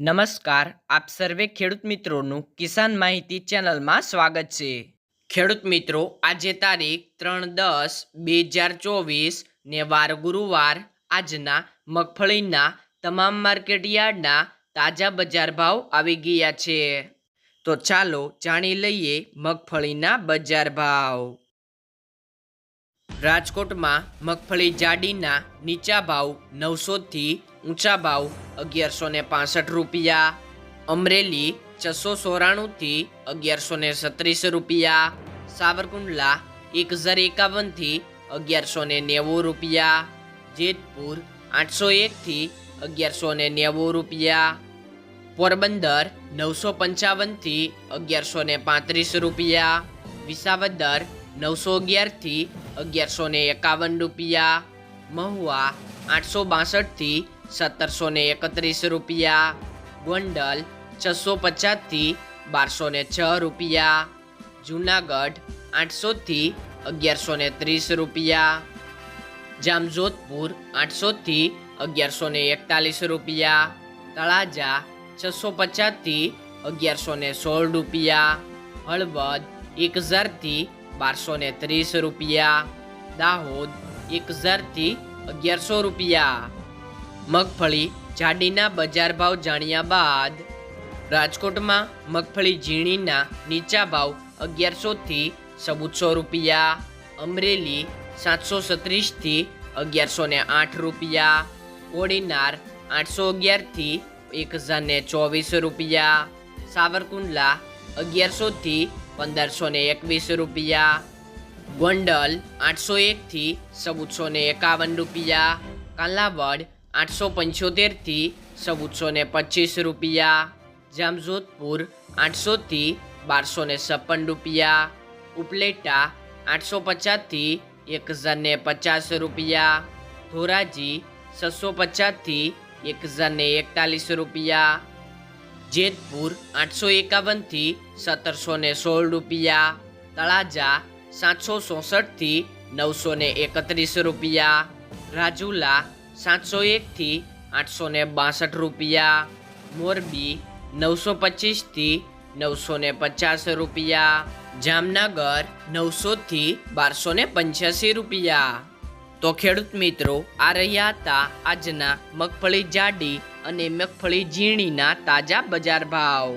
નમસ્કાર, આપ સર્વે ખેડૂત મિત્રોનું કિસાન માહિતી ચેનલમાં સ્વાગત છે. ખેડૂત મિત્રો, આજે તારીખ ત્રણ દસ બે હજાર ચોવીસ ને વાર ગુરુવાર, આજના મગફળીના તમામ માર્કેટ યાર્ડના તાજા બજાર ભાવ આવી ગયા છે. તો ચાલો જાણી લઈએ મગફળીના બજાર ભાવ. રાજકોટમાં મગફળી જાડીના નીચા ભાવ નવસોથી ઊંચા ભાવ અગિયારસો ને પાસઠ રૂપિયા, અમરેલી છસો સોરાણુંથી અગિયારસો ને સત્રીસ રૂપિયા, સાવરકુંડલા એક હજાર એકાવનથી અગિયારસો ને નેવું રૂપિયા, જેતપુર આઠસો એકથી અગિયારસો ને નેવું રૂપિયા, પોરબંદર નવસો પંચાવનથી અગિયારસો ને પાંત્રીસ રૂપિયા, વિસાવદર નવસો અગિયારથી અગિયારસો ને એકાવન રૂપિયા, મહુવા આઠસો બાસઠથી સત્તરસો ને એકત્રીસ રૂપિયા, ગોંડલ છસો પચાસથી બારસો ને છ રૂપિયા, જુનાગઢ આઠસોથી અગિયારસો ને ત્રીસ રૂપિયા, જામજોધપુર આઠસોથી અગિયારસો ને એકતાલીસ રૂપિયા, તળાજા છસો પચાસથી અગિયારસો ને સોળ રૂપિયા, હળવદ એક હજારથી બારસો ને ત્રીસ રૂપિયા, દાહોદ એક હજારથી અગિયારસો રૂપિયા. મગફળી, જાડીના બજાર ભાવ જાણ્યા બાદ રાજકોટમાં મગફળી ઝીણીના નીચા ભાવ અગિયારસોથી ચૌદસો રૂપિયા, અમરેલી સાતસો સત્રીસથી અગિયારસો ને આઠ રૂપિયા કોડીનાર આઠસો અગિયારથી એક હજાર ને ચોવીસ રૂપિયા, સાવરકુંડલા અગિયારસોથી પંદરસો ને એકવીસ રૂપિયા, ગોંડલ આઠસો એકથી ચૌદસો ને એકાવન રૂપિયા, કાલાવડ આઠસો પંચોતેરથી ચૌદસો પચીસ રૂપિયા. જામજોધપુર આઠસોથી બારસો ને છપ્પન રૂપિયા. ઉપલેટા આઠસો પચાસથી એક હજાર પચાસ રૂપિયા. ધોરાજી છસો પચાસથી એક હજાર એકતાલીસ રૂપિયા. જેતપુર આઠસો એકાવનથી સત્તરસો ને સોળ રૂપિયા. તળાજા સાતસો ચોસઠથી નવસો એકત્રીસ રૂપિયા. રાજુલા સાતસો એકથી આઠસો ને બાસઠ રૂપિયા. મોરબી નવસો પચીસથી નવસો ને પચાસ રૂપિયા. જામનગર નવસોથી બારસો ને પંચ્યાસી રૂપિયા. તો ખેડૂત મિત્રો, આ રહ્યા હતા આજના મગફળી જાડી અને મગફળી ઝીણીના તાજા બજાર ભાવ.